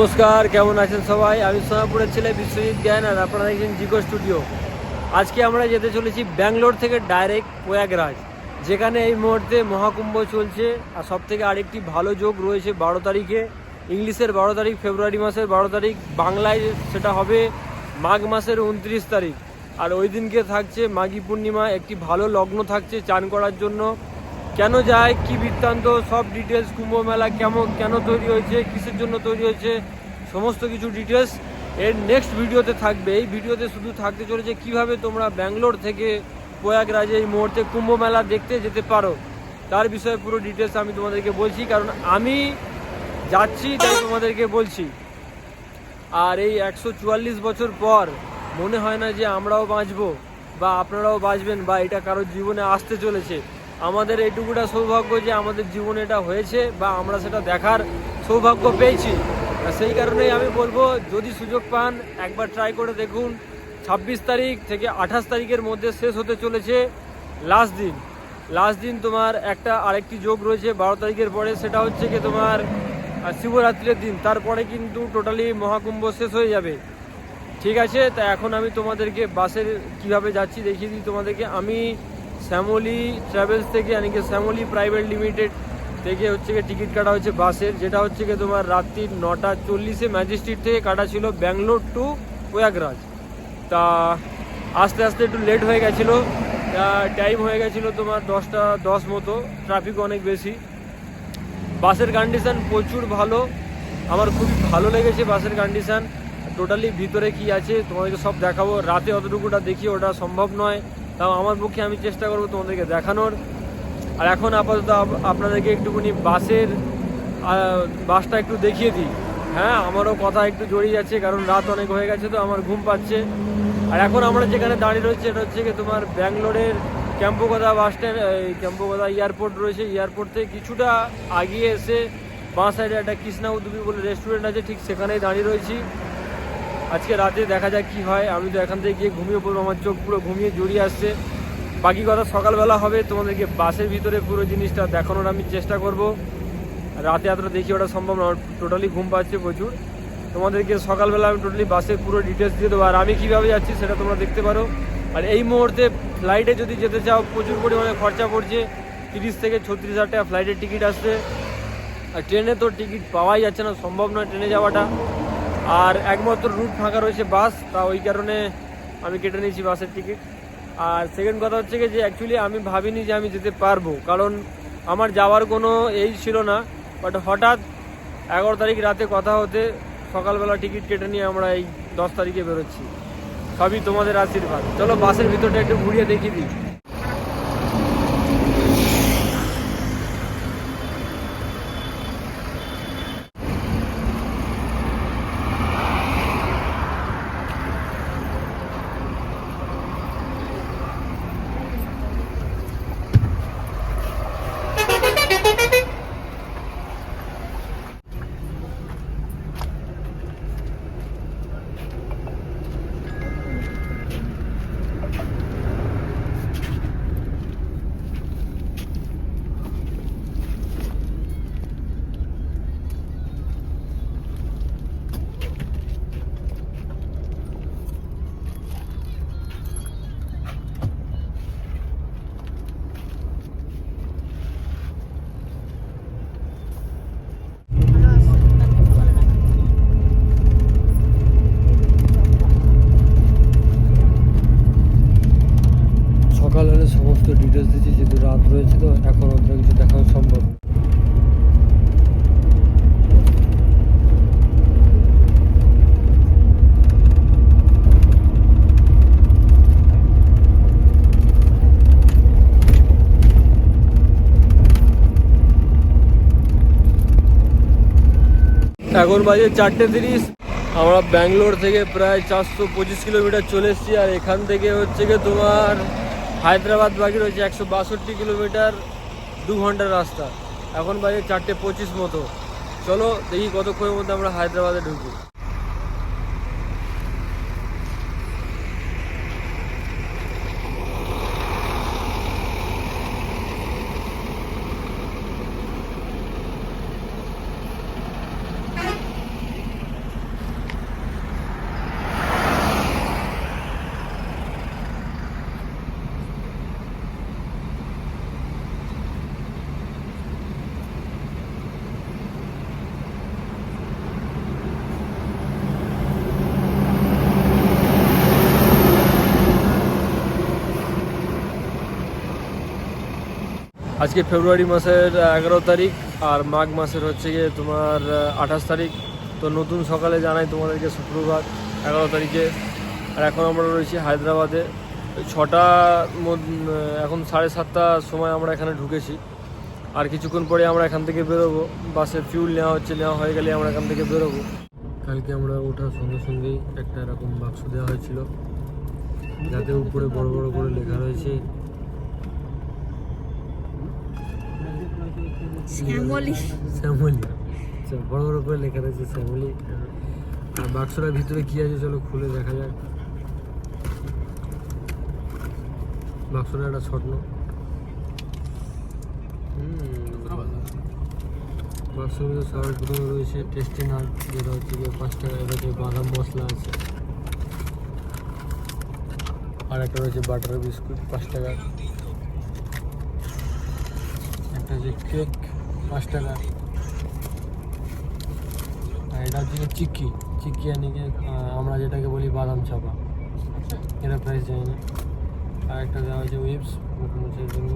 নমস্কার, কেমন আছেন সবাই? আমি সোনাপুরের ছেলে বিশ্বজিৎ জ্ঞান আর আপনারা দেখছেন জিকো স্টুডিও। আজকে আমরা যেতে চলেছি ব্যাঙ্গালোর থেকে ডাইরেক্ট প্রয়াগরাজ, যেখানে এই মুহূর্তে মহাকুম্ভ চলছে আর সব থেকে আরেকটি ভালো যোগ রয়েছে বারো তারিখে। ইংলিশের বারো তারিখ, ফেব্রুয়ারি মাসের বারো তারিখ, বাংলায় সেটা হবে মাঘ মাসের উনত্রিশ তারিখ। আর ওই দিনকে থাকছে মাঘী পূর্ণিমা, একটি ভালো লগ্ন থাকছে চান করার জন্য। কেন যায়, কি বৃত্তান্ত, সব ডিটেলস কুম্ভ মেলা কেমন, কেন তৈরি হয়েছে, কিসের জন্য তৈরি হয়েছে, সমস্ত কিছু ডিটেলস এর নেক্সট ভিডিওতে থাকবে। এই ভিডিওতে শুধু থাকতে চলেছে কীভাবে তোমরা ব্যাঙ্গালোর থেকে প্রয়াগরাজে এই মুহূর্তে কুম্ভ মেলা দেখতে যেতে পারো। তার বিষয়ে পুরো ডিটেলস আমি তোমাদেরকে বলছি, কারণ আমি যাচ্ছি তাই তোমাদেরকে বলছি। আর এই একশো চুয়াল্লিশ বছর পর মনে হয় না যে আমরাও বাঁচবো বা আপনারাও বাঁচবেন বা এটা কারোর জীবনে আসতে চলেছে। আমাদের এইটুকুটা সৌভাগ্য যে আমাদের জীবনে এটা হয়েছে বা আমরা সেটা দেখার সৌভাগ্য পেয়েছি। সেই কারণেই আমি বলব, যদি সুযোগ পান, একবার ট্রাই করে দেখুন। ছাব্বিশ তারিখ থেকে আঠাশ তারিখের মধ্যে শেষ হতে চলেছে লাস্ট দিন। লাস্ট দিন তোমার একটা আরেকটি যোগ রয়েছে, বারো তারিখের পরে। সেটা হচ্ছে কি তোমার শিবরাত্রির দিন। তারপরে কিন্তু টোটালি মহাকুম্ভ শেষ হয়ে যাবে। ঠিক আছে? তা এখন আমি তোমাদেরকে বাসের কীভাবে যাচ্ছি দেখিয়ে দিই তোমাদেরকে। আমি শ্যামলি ট্রাভেলস থেকে মানে শ্যামলি প্রাইভেট লিমিটেড থেকে হচ্ছে গিয়ে টিকিট কাটা হয়েছে বাসের, যেটা হচ্ছে গিয়ে তোমার রাত্রি নটা চল্লিশে ম্যাজিস্ট্রেট থেকে কাটা ছিল ব্যাঙ্গালোর টু প্রয়াগরাজ। তা আস্তে আস্তে একটু লেট হয়ে গেছিল টাইম হয়ে গেছিল তোমার দশটা দশ মতো ট্রাফিক অনেক বেশি। বাসের কন্ডিশান প্রচুর ভালো, আমার খুবই ভালো লেগেছে বাসের কন্ডিশান টোটালি ভিতরে কি আছে, তোমাদেরকে সব দেখাবো। রাতে অতটুকুটা দেখি ওটা সম্ভব নয়। তাও আমার পক্ষে আমি চেষ্টা করব তোমাদেরকে দেখানোর। আর এখন আপাতত আপ- আপনাদেরকে একটুখানি বাসের বাসটা একটু দেখিয়ে দিই। হ্যাঁ আমারও কথা একটু জড়িয়ে যাচ্ছে, কারণ রাত অনেক হয়ে গেছে তো আমার ঘুম পাচ্ছে। আর এখন আমরা যেখানে দাঁড়িয়ে রয়েছে এটা হচ্ছে কি তোমার ব্যাঙ্গালোরের Kempegowda bus stand Kempegowda airport রয়েছে। এয়ারপোর্ট থেকে কিছুটা আগিয়ে এসে বাঁ সাইডে একটা কৃষ্ণা উদ্যোগী বলে রেস্টুরেন্ট আছে, ঠিক সেখানেই দাঁড়িয়ে রয়েছি। আজকে রাতে দেখা যাক কি হয়, আমি তো এখান থেকে গিয়ে ঘুমিয়ে পড়ব, আমার চোখ পুরো ঘুমিয়ে জড়িয়ে আসছে। বাকি কথা সকালবেলা হবে, তোমাদেরকে বাসের ভিতরে পুরো জিনিসটা দেখানোর আমি চেষ্টা করব। রাতে এতটা দেখি ওটা সম্ভব না টোটালি ঘুম পাচ্ছে প্রচুর। তোমাদেরকে সকালবেলা আমি টোটালি বাসের পুরো ডিটেলস দিয়ে দেবো, আর আমি কীভাবে যাচ্ছি সেটা তোমরা দেখতে পারো। আর এই মুহূর্তে ফ্লাইটে যদি যেতে চাও, প্রচুর পরিমাণে খরচা পড়ছে। তিরিশ থেকে ছত্রিশ হাজার টাকা ফ্লাইটের টিকিট আসছে। আর ট্রেনে তো টিকিট পাওয়াই যাচ্ছে না, সম্ভব নয় ট্রেনে যাওয়াটা। আর একমাত্র রুট ফাঁকা রয়েছে বাস তা ওই কারণে আমি কেটে নিয়েছি বাসের টিকিট আর সেকেন্ড কথা হচ্ছে যে অ্যাকচুয়ালি আমি ভাবিনি যে আমি যেতে পারব, কারণ আমার যাওয়ার কোনো এই ছিল না। বাট হঠাৎ এগারো তারিখ রাতে কথা হতে সকালবেলা টিকিট কেটে নিয়ে আমরা এই দশ তারিখে বেরোচ্ছি। সবই তোমাদের আশীর্বাদ। চলো বাসের ভিতরটা একটু ঘুরিয়ে দেখিয়ে দিই সকাল হলে সমস্ত ডিটেলস দিচ্ছি যেহেতু রাত রয়েছে তো এখন অন্য কিছু দেখানো সম্ভব না। এখন বাজে চারটে তিরিশ। আমরা ব্যাঙ্গালোর থেকে প্রায় চারশো পঁচিশ কিলোমিটার চলে এসেছি আর এখান থেকে হচ্ছে গিয়ে তোমার হায়দ্রাবাদ বাকি রয়েছে একশো বাষট্টি কিলোমিটার দু ঘণ্টার রাস্তা। এখন বাজে চারটে পঁচিশ মতো। চলো দেখি কতক্ষণের মধ্যে আমরা হায়দ্রাবাদে ঢুকি আজকে ফেব্রুয়ারি মাসের এগারো তারিখ, আর মাঘ মাসের হচ্ছে গিয়ে তোমার আঠাশ তারিখ। তো নতুন সকালে জানাই তোমাদেরকে শুক্রবার, এগারো তারিখে। আর এখন আমরা রয়েছি হায়দ্রাবাদে। মধ্যে এখন সাড়ে সাতটার সময় আমরা এখানে ঢুকেছি। আর কিছুক্ষণ পরে আমরা এখান থেকে বেরোবো। বাসের ফিউল নেওয়া হচ্ছে, নেওয়া হয়ে গেলে আমরা এখান থেকে বেরোবো। কালকে আমরা ওঠার সঙ্গে সঙ্গেই একটা এরকম বাক্স দেওয়া হয়েছিল। যাতে উপরে বড় বড় করে লেখা রয়েছে শ্যামলি। শ্যামলি। আচ্ছা, বড় বড় করে লেখা রয়েছে শ্যামলি। আর বাক্সটার ভিতরে কি আছে চলো খুলে দেখা যাক। বাক্সটা একটা স্বপ্ন বাক্সের মধ্যে সবার প্রথমে রয়েছে টেস্টি নাট যেটা হচ্ছে গিয়ে পাঁচ টাকা এটা হচ্ছে বাদাম মশলা আছে। আর একটা রয়েছে বাটার বিস্কুট পাঁচ টাকা। একটা হচ্ছে কেক পাঁচ টাকা। আর এটা হচ্ছে চিক্কি। চিক্কি আনি গিয়ে আমরা যেটাকে বলি বাদাম চাপা। এটা প্রাইস জানি না। আর একটা দেওয়া হয়েছে উইপস মুখ মুছের জন্য।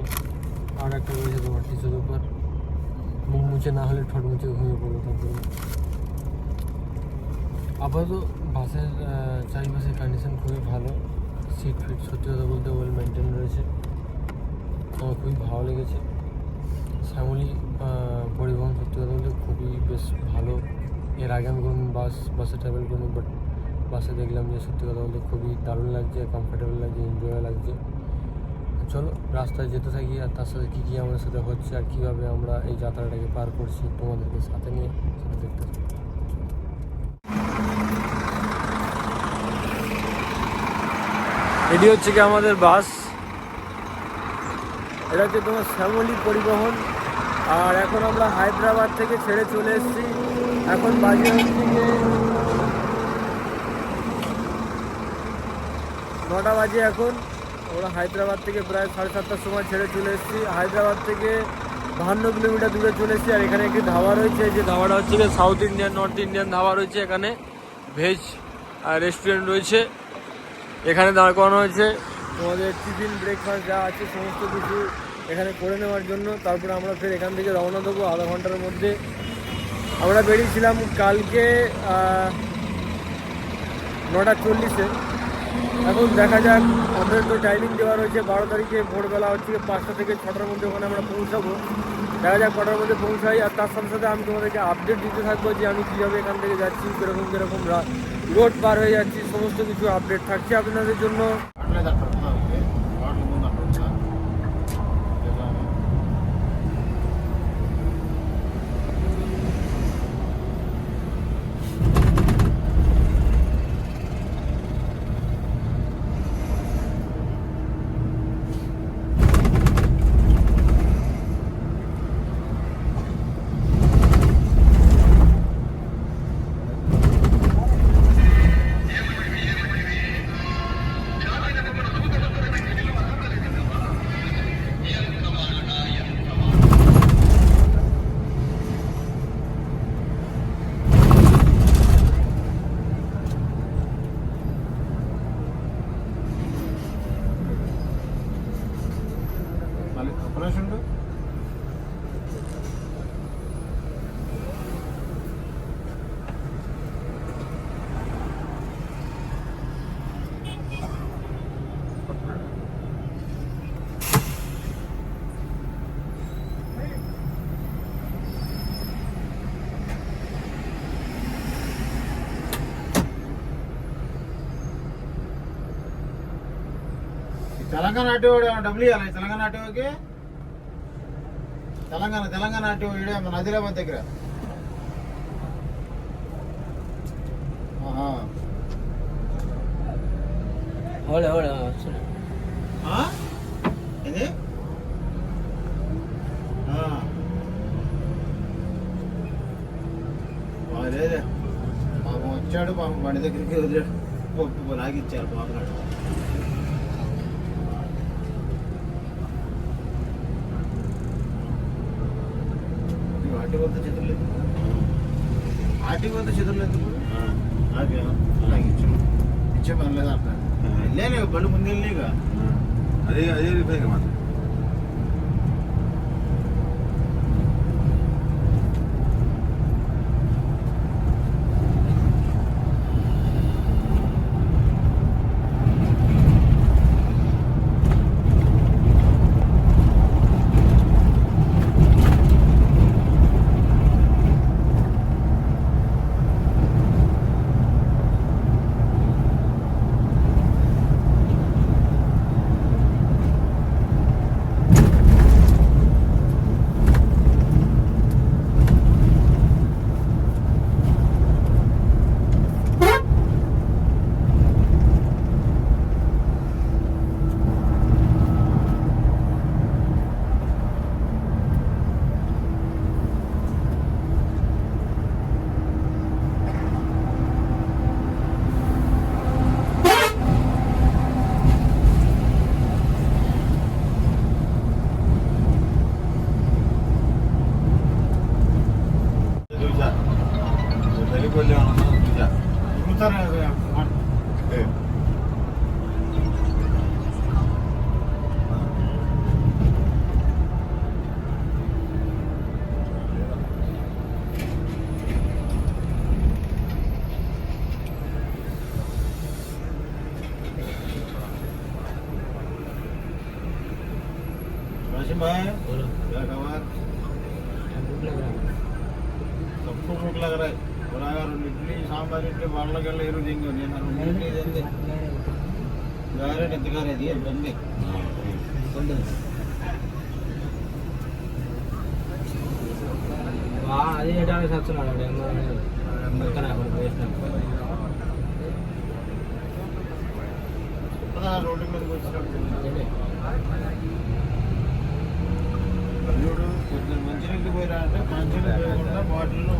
আর একটা রয়েছে তোমার টিস্যু পেপার মুখ মুছে না হলে ঠোঁট মুছে ঘুমিয়ে পড়ব তার জন্য আপাতত বাসের চারিপাশের কন্ডিশন খুবই ভালো। সিট ফিট সত্যি কথা বলতে ওয়েল মেনটেন রয়েছে। আমার খুবই ভালো লেগেছে। শ্যামলী পরিবহন সত্যি কথা বলতে খুবই বেশ ভালো। এর আগে আমি কোনো বাস, বাসে ট্রাভেল করিনি বাট বাসে দেখলাম যে সত্যি কথা বলতে খুবই দারুণ লাগছে কমফোর্টেবল লাগছে এনজয় লাগছে। চলো, রাস্তায় যেতে থাকি আর তার সাথে কী কী আমাদের সাথে হচ্ছে আর কীভাবে আমরা এই যাত্রাটাকে পার করছি তোমাদেরকে সাথে নিয়ে সেটা দেখতে এটি হচ্ছে কি আমাদের বাস। এটা হচ্ছে তোমার শ্যামলী পরিবহন। আর এখন আমরা হায়দ্রাবাদ থেকে ছেড়ে চলে এসেছি। এখন বাজে হচ্ছে নটা বাজে এখন। আমরা হায়দ্রাবাদ থেকে প্রায় সাড়ে সাতটার সময় ছেড়ে চলে এসেছি। হায়দ্রাবাদ থেকে বাহান্ন কিলোমিটার দূরে চলে এসেছি আর এখানে একটি ধাবা রয়েছে। যে ধাবাটা হচ্ছে গিয়ে South Indian North Indian dhaba রয়েছে। এখানে ভেজ রেস্টুরেন্ট রয়েছে। এখানে দাঁড় করানো হয়েছে। তোমাদের টিফিন ব্রেকফাস্ট যা আছে, সমস্ত কিছু এখানে করে নেওয়ার জন্য। তারপরে আমরা ফের এখান থেকে রওনা দেবো আধা ঘণ্টার মধ্যে। আমরা বেরিয়েছিলাম কালকে নটা চল্লিশে। এখন দেখা যাক, আমাদের তো টাইমিং দেওয়া রয়েছে বারো তারিখে। ভোরবেলা হচ্ছে পাঁচটা থেকে ছটার মধ্যে ওখানে আমরা পৌঁছাবো। দেখা যাক কটার মধ্যে পৌঁছাই। আর তার সাথে সাথে আমি তোমাদেরকে আপডেট দিতে থাকব যে আমি কীভাবে এখান থেকে যাচ্ছি, কীরকম কীরকম রোড পার হয়ে যাচ্ছি, সমস্ত কিছু আপডেট থাকছে আপনাদের জন্য। తెలంగాణ ఆటో వాడు ఏమైనా డబ్బులు ఇవ్వాలి తెలంగాణ ఆటోకి తెలంగాణ తెలంగాణ ఆటో ఈడే మన ఆదిలాబాద్ దగ్గర ఆహా. ఆ? ఇది ఆ. ఆ, లేదే పాపం వచ్చాడు పాపం బండి దగ్గరికి వదిలేడు పప్పు లాగిచ్చారు పాపం చేతులు అలాగే అలాగే ఇచ్చాం ఇచ్చే పని లేదు అక్కడ వెళ్ళాను బండి ముందు వెళ్ళిగా అదే అదే రిపేర్ మాత్రం. böyle anlatan güzel. Bunu tarafa yaptım. Evet. అది చేయడానికి సచ్చున్నాడు రోడ్డు మీదకి వచ్చినప్పుడు కొంచెం మంచినీళ్ళు పోయినా అంటే మంచినీళ్ళు పోయకుండా బాటిల్లో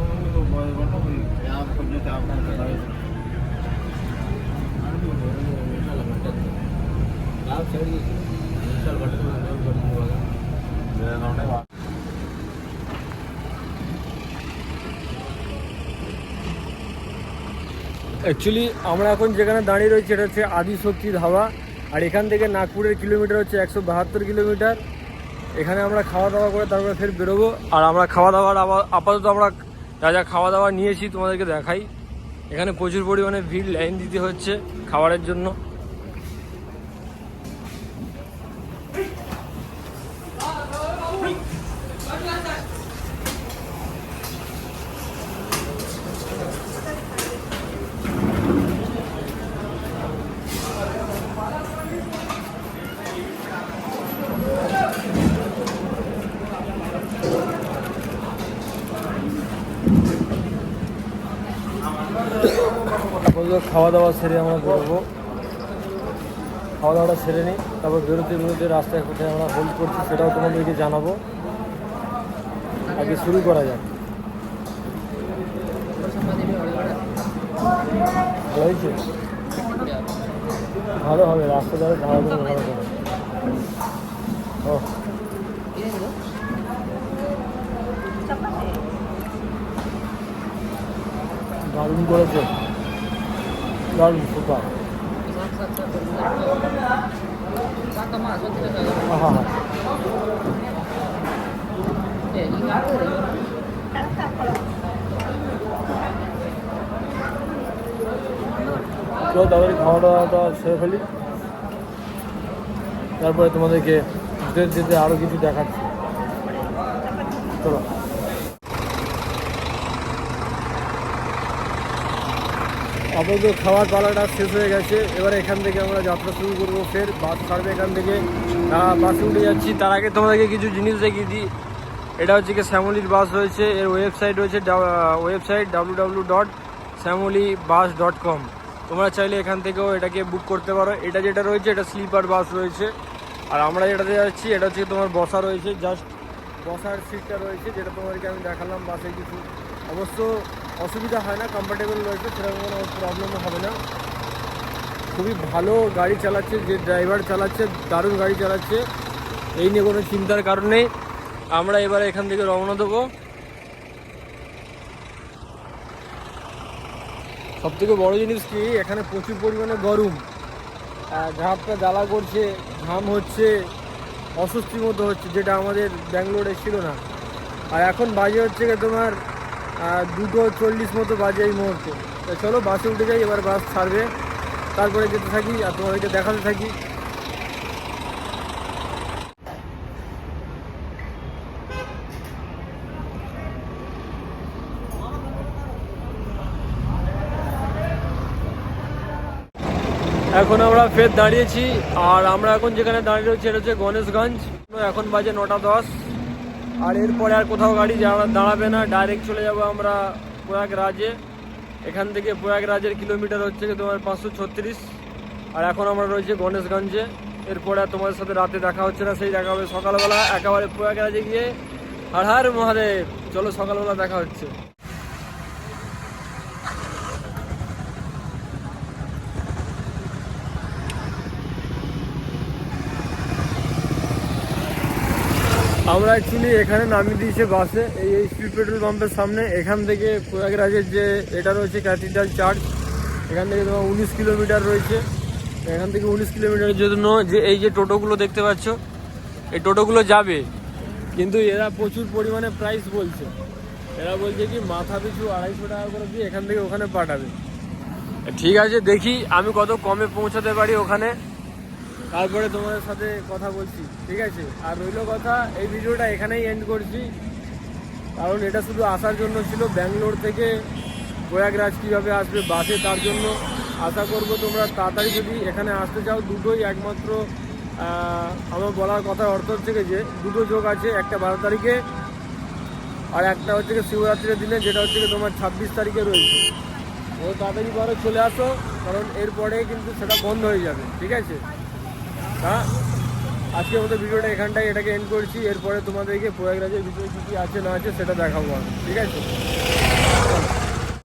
పోయకుండా యాభై కొంచెం యాభై অ্যাকচুয়ালি আমরা এখন যেখানে দাঁড়িয়ে রয়েছি, এটা হচ্ছে আদিশক্তি ধাবা, আর এখান থেকে নাগপুরের কিলোমিটার হচ্ছে একশো বাহাত্তর কিলোমিটার। এখানে আমরা খাওয়া দাওয়া করে তারপরে ফের বেরোবো, আর আমরা খাওয়া দাওয়ার আপাতত আমরা যা যা খাওয়া দাওয়া নিয়েছি তোমাদেরকে দেখাই। এখানে প্রচুর পরিমাণে ভিড় লাইন দিতে হচ্ছে খাবারের জন্য। খাওয়া দাওয়া সেরে আমরা বেরোবো। খাওয়া দাওয়াটা সেরে নিই, তারপর বেরোতে বেরোতে রাস্তায় কোথায় আমরা হোল্ড করছি সেটাও তোমাদেরকে জানাব। আগে শুরু করা যাক। ভালো হয়েছে? ভালো হবে, রাস্তা ধারা করে ভালো করে। ও দারুণ করেছে। দারুণ হ্যাঁ তাড়াতাড়ি খাওয়া সেরে ফেলি। তারপরে তোমাদেরকে যেতে আরও কিছু দেখাচ্ছি। চলো। আপাতত খাওয়ার পালাটা শেষ হয়ে গেছে। এবার এখান থেকে আমরা যাত্রা শুরু করব ফের। বাস ছাড়বে এখান থেকে। বাসে উঠে যাচ্ছি। তার আগে তোমাদেরকে কিছু জিনিস দেখিয়ে দিই। এটা হচ্ছে কি শ্যামলির বাস রয়েছে। এর ওয়েবসাইট রয়েছে website W W dot Shyamoli bus dot com. তোমরা চাইলে এখান থেকেও এটাকে বুক করতে পারো। এটা যেটা রয়েছে, এটা স্লিপার বাস রয়েছে। আর আমরা যেটাতে যাচ্ছি, এটা হচ্ছে তোমার বসা রয়েছে। জাস্ট বসার সিটটা রয়েছে, যেটা তোমাদেরকে আমি দেখালাম বাসে কিছু। অবশ্য অসুবিধা হয় না কমফর্টেবল রয়েছে, সেরকম কোনো প্রবলেমও হবে না। খুবই ভালো গাড়ি চালাচ্ছে, যে ড্রাইভার চালাচ্ছে, দারুণ গাড়ি চালাচ্ছে, এই নিয়ে কোনো চিন্তার কারণ নেই। আমরা এবারে এখান থেকে রওনা দেবো। সব থেকে বড় জিনিস কি, এখানে প্রচুর পরিমাণে গরম। ঘাপটা জ্বালা করছে, ঘাম হচ্ছে, অস্বস্তির মতো হচ্ছে, যেটা আমাদের ব্যাঙ্গালোরে ছিল না। আর এখন বাজে হচ্ছে তোমার আহ, দুটো চল্লিশ মতো বাজে এই মুহূর্তে। তা চলো বাসে উঠে যাই এবার বাস ছাড়বে। তারপরে যেতে থাকি আর তোমাদেরকে দেখাতে থাকি। এখন আমরা ফের দাঁড়িয়েছি আর আমরা এখন যেখানে দাঁড়িয়ে রয়েছি এটা হচ্ছে গণেশগঞ্জ। এখন বাজে নটা দশ। আর এরপরে আর কোথাও গাড়ি দাঁড়াবে না ডাইরেক্ট চলে যাব আমরা প্রয়াগরাজে। এখান থেকে প্রয়াগরাজের কিলোমিটার হচ্ছে তোমার পাঁচশো ছত্রিশ। আর এখন আমরা রয়েছে গণেশগঞ্জে। এরপরে আর তোমাদের সাথে রাতে দেখা হচ্ছে না, সেই দেখা হবে সকালবেলা। একেবারে প্রয়াগরাজে গিয়ে। হার হার মহাদেব। চলো সকালবেলা দেখা হচ্ছে। আমরা অ্যাকচুয়ালি এখানে নামিয়ে দিয়েছে বাসে এই এইচপি পেট্রোল পাম্পের সামনে। এখান থেকে প্রয়াগরাজের যে এটা রয়েছে ক্যাথিড্রাল চার্চ এখান থেকে তোমার উনিশ কিলোমিটার রয়েছে। এখান থেকে উনিশ কিলোমিটারের জন্য যে এই যে টোটোগুলো দেখতে পাচ্ছ, এই টোটোগুলো যাবে। কিন্তু এরা প্রচুর পরিমাণে প্রাইস বলছে। এরা বলছে কি, মাথা পিছু আড়াইশো টাকা করে দিয়ে এখান থেকে ওখানে পাঠাবে। ঠিক আছে, দেখি আমি কত কমে পৌঁছাতে পারি ওখানে। তারপরে তোমাদের সাথে কথা বলছি, ঠিক আছে? আর রইল কথা, এই ভিডিওটা এখানেই এন্ড করছি। কারণ এটা শুধু আসার জন্য ছিল, ব্যাঙ্গালোর থেকে প্রয়াগরাজ কীভাবে আসবে, বাসে তার জন্য। আশা করব তোমরা তাড়াতাড়ি যদি এখানে আসতে চাও, দুটোই একমাত্র আমার বলার কথা অর্থ হচ্ছে যে, দুটো যোগ আছে, একটা বারো তারিখে আর একটা হচ্ছে শিবরাত্রির দিনে, যেটা হচ্ছে তোমার ছাব্বিশ তারিখে রয়েছে। ও তাড়াতাড়ি বড় চলে আসো, কারণ এরপরে কিন্তু সেটা বন্ধ হয়ে যাবে, ঠিক আছে? হ্যাঁ? আজকের মতো ভিডিওটা এখানটায় এটাকে এন্ড করছি। এরপরে তোমাদেরকে প্রয়াগরাজের ভিতরে কী কী আছে না আছে সেটা দেখাবো আমি। ঠিক আছে?